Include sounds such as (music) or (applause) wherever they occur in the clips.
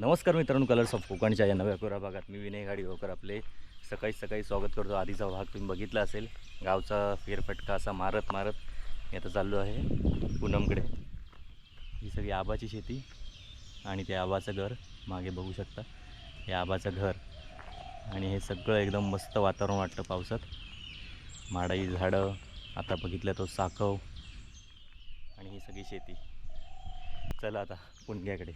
नमस्कार मित्रांनो colours of कोकणच्या या नव्या कोरा भागात मी विनय होकर आपले सकाळी सकाळी स्वागत करतो. आधीचा भाग तुम्ही बघितला असेल गावचा फेरफटका असा मारत मारत मी आता चाललो आहे पूनमकडे. ही सगळी आबाची शेती आणि ते आबाचं घर मागे बघू शकता. हे आबाचं घर आणि हे सगळं एकदम मस्त वातावरण वाटतं पावसात. माडाई झाडं आता बघितलं तो साखव आणि ही सगळी शेती. चला आता पुणग्याकडे.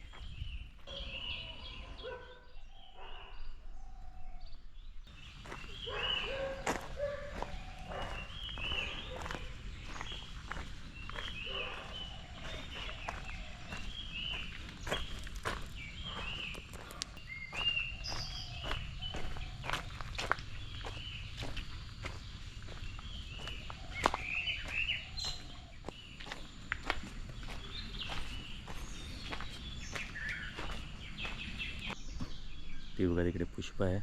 ती बघा तिकडे पुष्प आहे.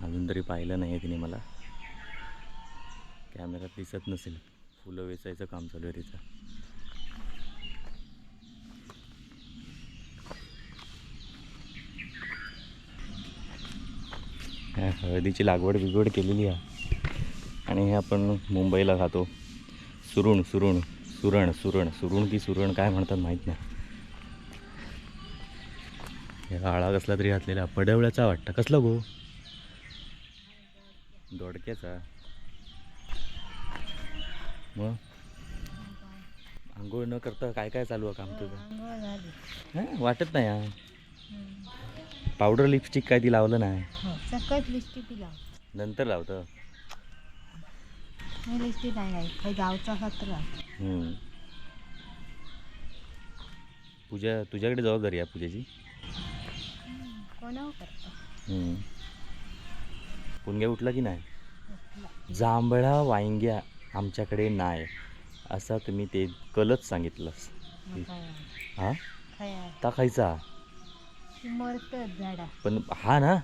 अजून तरी पाहिलं नाही आहे तिने मला. कॅमेऱ्यात दिसत नसेल. फुलं वेचायचं काम चालू आहे तिचं. हळदीची लागवड बिगवड केलेली आहे. आणि हे आपण मुंबईला खातो सुरुण सुरुण सुरण सुरण. सुरुण की सुरण काय म्हणतात माहीत नाही. या आळा कसला तरी घातलेला पडवळ्याचा वाटतं. कसला गो? दोडक्याचा. मग? आंघोळ न करता काय काय चालू आहे काम तुझं? हां? वाटत नाही हा? पावडर लिपस्टिक काय ती लावलं नाही? हो सकट लाव. नंतर लावतं? लिस्टी नाही काही गावचा सत्र. पूजा तुझ्याकडे जबाबदारी आहे पूजेची? कोणावर करतो. पुणग्या उठला की नाही? जांभळा वांग्या आमच्याकडे नाही असा तुम्ही ते कलच सांगितलंस. मग काय हा? ता खायचा? मरतच झाडा. पण हा ना?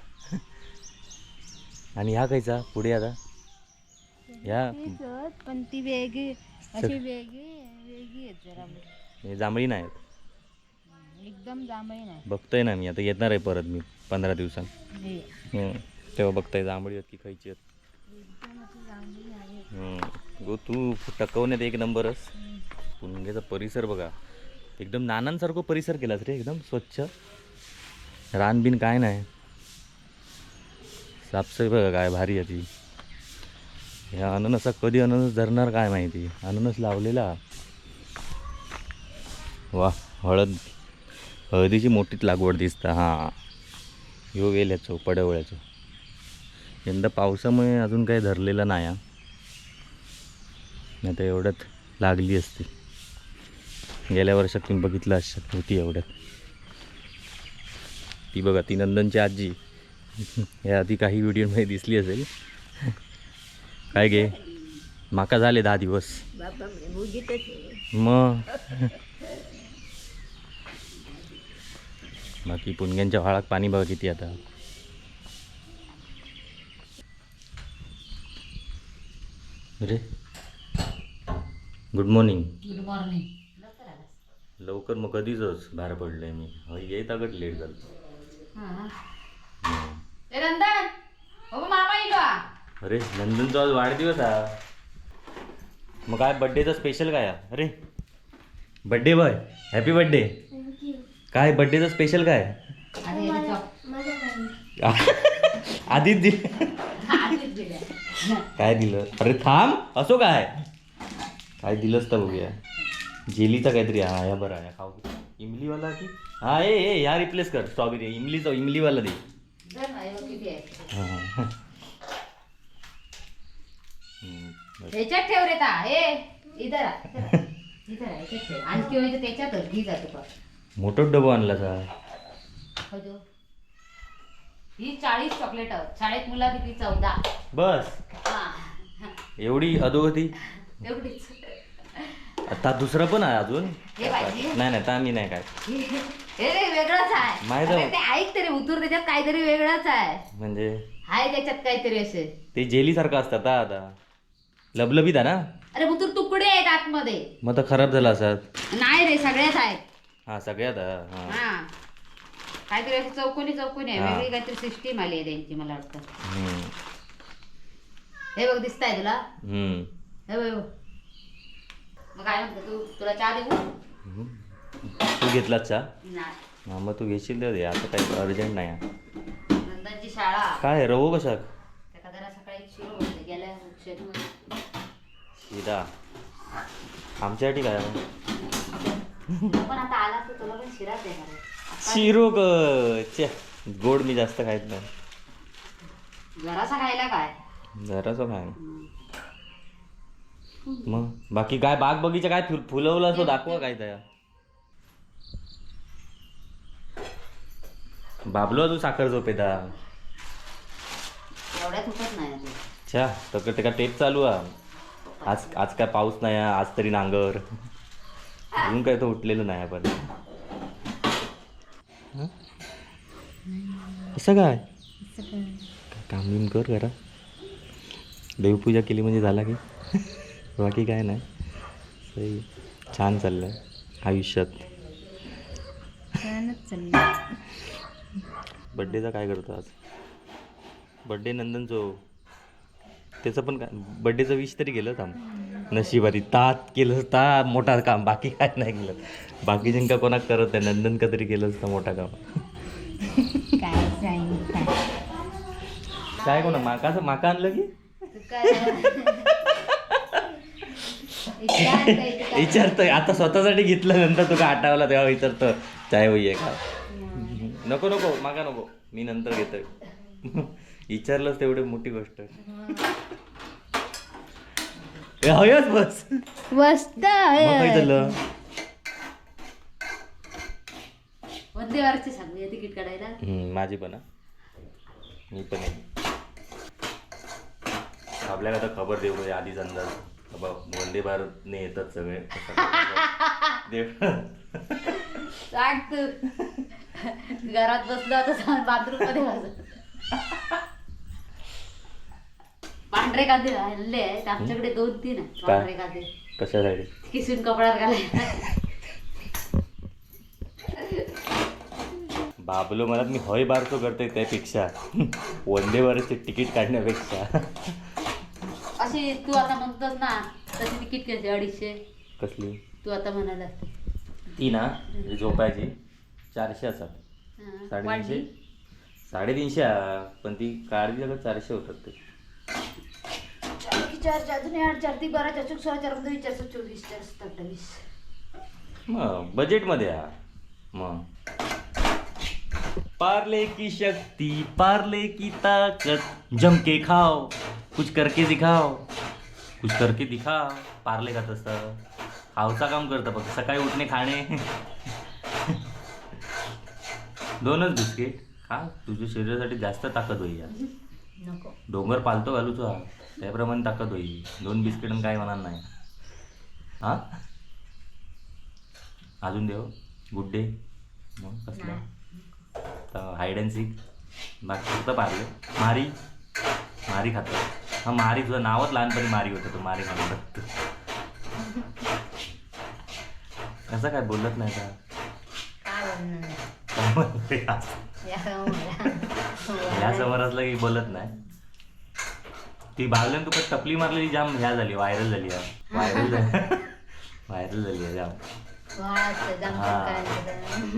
आणि ह्या खायचा? पुढे आता? या तीच, पण ती वेगळी अशी वेगळी वेगळी आहेत जरा. हे जांभळी नाही एकदम जांभळी नाही. बघतोय ना मी आता येणार आहे परत मी पंधरा दिवसांत. हे हम्म. तेव्हा बघताय जांभळी आहेत की खायची आहेत. एकदम अशी जांभळी आहे हम्म. गो तू टकवण्यात एक नंबरच. पुणग्याचा परिसर बघा. एकदम नानांसारखं परिसर केलास रे एकदम स्वच्छ. रानबीन काय नाही. साफसफाई बघा काय भारी आहे ती. ह्या अननसा कधी अननस धरणार काय माहिती? अननस लावलेला. वा हळद. हळदीची मोठीच लागवड दिसतं हां. ह्यो वेल्याचो पडवळ्याचो. यंदा पावसामुळे अजून काही धरलेलं नाही हा. नाही तर एवढ्यात लागली असती. गेल्या वर्षात तुम्ही बघितलं असतात होती एवढ्यात. ती बघा ती नंदनची आजी. या आधी काही व्हिडिओमध्ये दिसली असेल. काय गे? माका झाले दहा दिवस. मग? बाकी पुणग्यांच्या व्हाळात पाणी बघा किती आता. अरे. गुड मॉर्निंग गुड मॉर्निंग लवकर मग कधीच बाहेर पडलोय मी. हय येत अगट लेट झालं. अरे नंदनचा आज वाढदिवस हा मग काय बड्डेचा स्पेशल काय? अरे. बड्डे बॉय हॅपी बड्डे काय बड्डेचा स्पेशल काय? (laughs) आधीच दि काय दिलं? अरे थांब. असो काय? काय दिलंच तर बघूया. जेलीचा काहीतरी हा या बरं या खाऊ इमलीवाला की? हा ए ए या रिप्लेस कर. स्ट्रॉबेरी इमलीचा इमलीवाला दे. हा. ह्याच्यात ठेव रे ता. हे इधर आ, इधर आ. इधर आ, ह्याच्यात ठेव. आणखी म्हणजे त्याच्यातच. घी जातो बघ मोठं डबा आणला सा. हो. ही चाळीस चॉकलेट शाळेत मुला किती? चौदा. बस. हा. एवढी अधोगती? एवढीच. आता दुसरं पण आहे अजून? हे पाहिजे. नाही नाही ता मी नाही काय हे रे वेगळंच आहे. माहीत अरे आहे. ते ऐक तरी उतूर त्याच्यात काहीतरी वेगळंच आहे. म्हणजे? आहे त्याच्यात काहीतरी असे ते जेली सारखं असतात हा आता. लबलबीत आहे ना? अरे उतूर तुकडे आहेत आतमध्ये. मग तर खराब झाला असत नाही रे सगळ्याच आहेत. हा सगळ्यात हा हा. काहीतरी अशी चौकोनी चौकोनी आहे हा. वेगळी काहीतरी सिस्टीम आली आहे त्यांची मला वाटतं हम्म. हे बघ दिसताय तुला हम्म. हे बघ हे बघ. मग काय म्हणतो तू तुला चहा देऊ हम्म. तू घेतला चहा नाही हा मग तू घेशील तर दे आता काही अर्जंट नाही आहे. नंदनची शाळा काय आहे, रवू कशा त्याका जरा सकाळी शिरो बनते गेल्या शेतमध्ये शिरा आमच्यासाठी काय आहे? तुला पण आता आला तर तुला पण शिराच देणार आहे. आता शिरो ग च्या गोड मी जास्त खायत नाही. जरासा खायला काय? जरासं काय मग बाकी काय बाग बगीचा काय फुल फुलवलं असं दाखवा काय त्या बाबलो तू साखर झोपेता एवढ्यात उठत नाही तू छा तर ते का टेप चालू आहे. आज आज काय पाऊस नाही आहे, आज तरी नांगर. अजून काय तो उठलेलं नाही आपण. हं? असं काय? काय काम बिम कर जरा. देवपूजा केली म्हणजे झाला की. बाकी काय नाही. सही छान चाललं आहे आयुष्यात बड्डेचा काय करतो आज? बड्डे नंदनचो. त्याचं पण काय? बड्डेचं विश तरी केलं थांब. नशिबारी तात केलं ता मोठा काम बाकी काय नाही केलं. बाकी जिंका कोणाक करत आहे नंदन का तरी केलं असतं मोठा काम. काय कोणा माका माका आणलं की? विचारतोय आता स्वतःसाठी घेतलं नंतर तुका आठवला तेव्हा विचारतो चाय होई आहे का? नको नको मागा नको मी नंतर घेतोय. विचारलंच तेवढी मोठी गोष्ट. हयच बस. मस्त मग काय झालं? वंदे भारतची सांगूया तिकीट काढायला? हम्म, माझी पण हा. मी पण आहे. आपल्याला आता खबर देऊ म्हणजे आधीच अंदाज. बाबा वंदे भारतने येतात सगळे. (laughs) देव. सांग तू. घरात बसलो आता बाथरूममध्ये बस पांढरे कांदे हल्ले आहेत. आमच्याकडे दोन तीन आहेत काय? पांढरे कांदे. कशासाठी? किसून कपड्यावर घालायला बाबलो म्हणत मी हय बारतो करते त्यापेक्षा. वंदे भारतचे तिकीट काढण्यापेक्षा. अशी तू आता म्हणतोस ना तशी तिकीट किती अडीचशे. कसली? तू आता म्हणाला. ती ना झोपायची. चारशे असतात. साडेतीनशे? साडेतीनशे हा. पण ती काढली सगळं चारशे होतात ते. ती बारा सोळा चार चारशे चोवीस चार सत्तावीस मग बजेटमध्ये हा. मग. पार्ले की शक्ति पार्ले की ताकत जम के खाओ कुछ करके दिखाओ कुछ करके दिखाओ पार्ले का तसं? हावचा काम करतं फक्त सकाळी उठणे खाणे. दोनच बिस्किट. खा तुझ्या शरीरासाठी जास्त ताकद होईल. नको. डोंगर पालतो घालूचो हा. त्याप्रमाणे ताकद होईल? दोन बिस्किट काय होणार नाही? हा? अजून देव? गुड डे मग कसला? तर हाईड अँड सीक बाकी फक्त पारले मारी? मारी खातो. हा मारी. तुझं नावच लहानपणी मारी होतं तू मारी खातो. असं काय बोलत नाही का? या समोर असलं की बोलत नाही. ती बागल्यान तुका टपली मारलेली जाम ह्या झाली व्हायरल झाली व्हायरल झाली. (laughs) व्हायरल झाली आहे जाम. हा.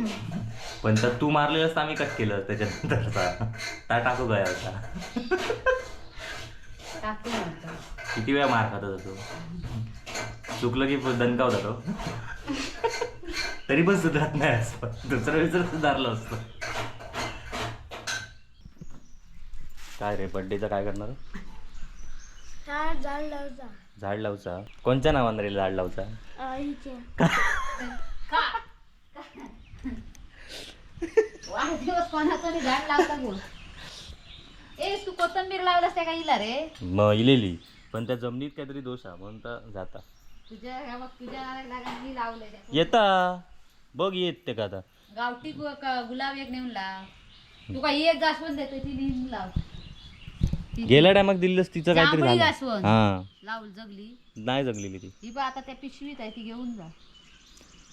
(laughs) पण तर तू मारलेलं असतं आम्ही कट केलं त्याच्यानंतरचा. ता टाकू गया होता किती वेळा मार खात होता तो? चुकलं की दणका होता तो. तरी पण सुधारत नाही असं. दुसरं विसर सुधारलं असतं. काय रे बड्डेचं काय करणार? झाड झाड लावजा. झाड लावचा कोणत्या नावानं रे झाड लावचा आईचे वाढदिवस कोणाचा नाही झाड लावता बोल. ए तू कोथंबीर लावलास त्या इला रे. मग इलेली. पण त्या जमिनीत काहीतरी दोष आहे म्हणून तर जाता. तुझ्या ह्या बघ तुझ्या नावाला मी लावलंय त्या. येता. बघ येत ते का आता. गावठी गु- क- गुलाब एक नेऊन लाव. तू काय एक जास्वंद देतो ती नेऊन लाव. गेल्या टायमाक दिलीस तिचं काहीतरी जांभळी झालं. जास्वंद. हा. लावल जगली. नाही जगलेली ती. ही बा आता त्या पिशवीत आहे ती घेऊन जा.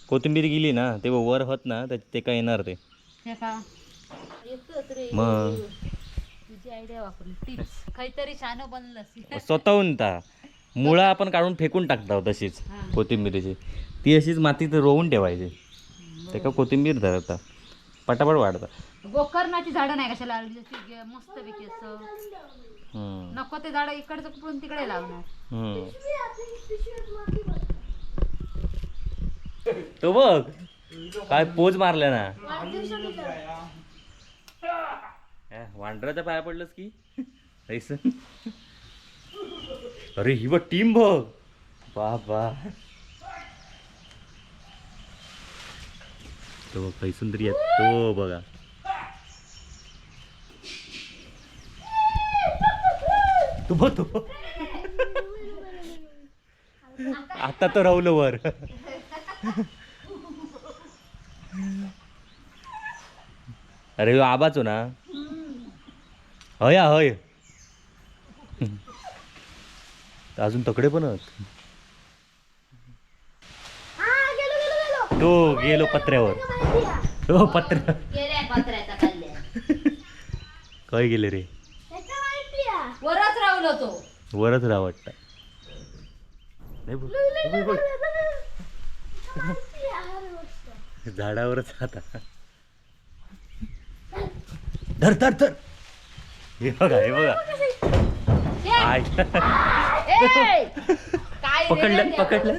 कोथिंबीर गेली ना ते वर होत ना त्या- ते काय येणार ते. हे का मग? तुझी आयडिया वापरली. टिप्स काहीतरी छान बनलं स्वतःहून ता. मुळा आपण काढून फेकून टाकता तशीच हा. कोथिंबीरीची. ती अशीच मातीत रोवून ठेवायची. ते का कोथिंबीर धरता पटापट वाढता गोकर्णाची झाडं नाही कशाला लावली जशी मस्त पैकी असं. हम्म. नको ते झाड इकडचं कुठून तिकडे लावणार. हम्म. तो बघ काय पोज मारल्या ना. ए, वांढराच्या पाया पडलंस की? अरे ही बघ टीम बघ. बाबा तो बघ कैसून तरी येत तो बघा. तू बघ तू. आता तर राहुलं वर. अरे आबाचो ना. हय हा, हय. अजून तकडे पण. तो गेलो पत्र्यावर. तो पत्र्या. काय गेले रे? वरच राहुल तो. वरच राहा वाटतं नाही बघ. झाडावरच आता. धर धर धर. हे बघा हे बघा. आय? पकडलं पकडलं.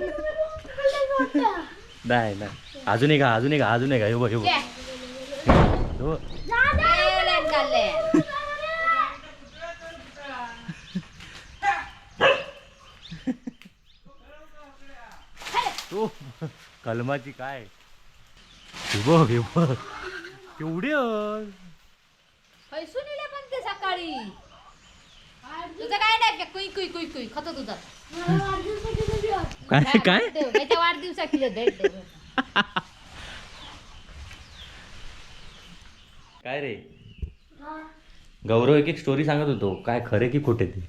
नाही नाही. अजून एक अजून एक अजून एक. हा. हे बघ. हे. बघ घे. हे बघ. गेल्यान कल्ल्या तो? (laughs) कलमाची काय? बघ हे बघ केवढे आहेत. पैसून इले पण ते सकाळी. तुझं काय नाही का कुई कुई कुई कुई खातो तुझं. काय काय? त्याच्या वाढदिवसाची भेट दे काय रे? गौरव एक एक स्टोरी सांगत होतो. काय खरे की खोटे ते?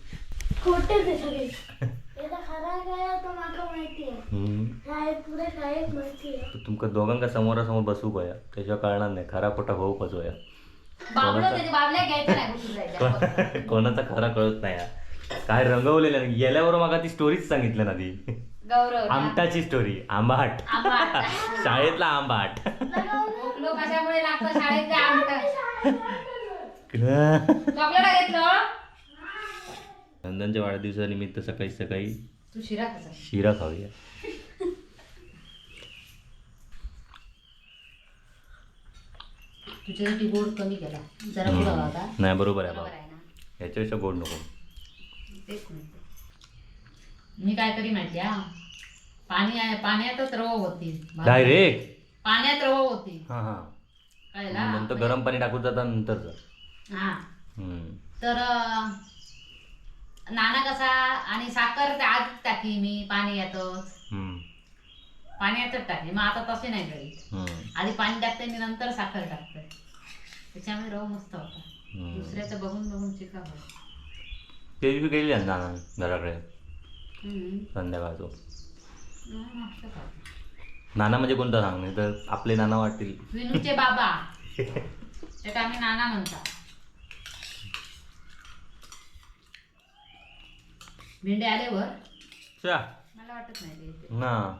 खोटे ते सगळे याचा खरा काय तो माका माहिती आहे हम्म. काय पुढे काहीच माहिती आहे तर तुमका दोघांका समोरासमोर बसू गया. त्याच्यावर कळणार नाही. खरा खोटा भाऊ त्याच्या जायचं (laughs) कोणाचा खरा कळत नाही. काय रंगवलेलं नाही गेल्यावर मग ती स्टोरीच सांगितलं ना ती. आमटाची स्टोरी आंबाट. (laughs) शाळेतला आंबाट. (laughs) नंदनच्या वाढदिवसानिमित्त सकाळी सकाळी शिरा खाऊया. तुझ्यासाठी गोड कमी केला. जरा होता नाही बरोबर आहे बरोबर बाबा आहे ना? याच्यापेक्षा गोड नको. तेच म्हणते मी काय करी माहिती हा? पाणी आहे पाण्यातच रव होती. डायरेक्ट पाण्यात रव होती. हा हा. कळला? नंतर गरम पाणी टाकून जाता नंतरचं हा. हम्म. तर अं, नाना कसा आणि साखर त्या आधीच टाकली मी पाणी यातच. हम्म. पाण्यातच टाकली मग आता तसे नाही करीत. हम्म. आधी पाणी टाकते मी नंतर साखर टाकते. त्याच्यामुळे रव मस्त होता. हम्म. दुसऱ्याचं बघून बघून ते दिवशी गेली ना नाना घराकडे? हम्म. संध्याकाळचो. मस्त. नाना म्हणजे कोणता सांग नाही तर आपले नाना वाटतील. विनूचे बाबा. (laughs) त्यात आम्ही नाना म्हणतात. भेंडे आले वर? मला वाटत नाही ते येते. ना.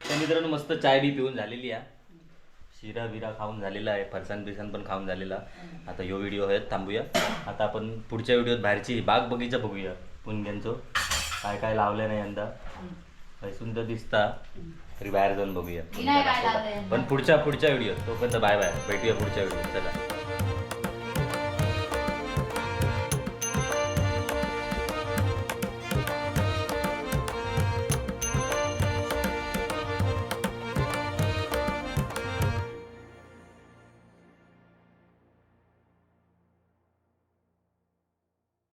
तर मित्रांनो मस्त चाय बी पिऊन झालेली आहे. शिरा बिरा खाऊन झालेला आहे फरसाण बिरसाण पण खाऊन झालेला. आता यो व्हिडिओ आहे थांबूया. आता आपण पुढच्या व्हिडिओत बाहेरची बाग बगीचा बघूया. पुणग्यांचो काय काय लावलं नाही यंदा. काही सुंदर दिसता तरी बाहेर जाऊन बघूया. पण पुढच्या पुढच्या व्हिडिओ तोपर्यंत बाय बाय भेटूया पुढच्या व्हिडिओ चला.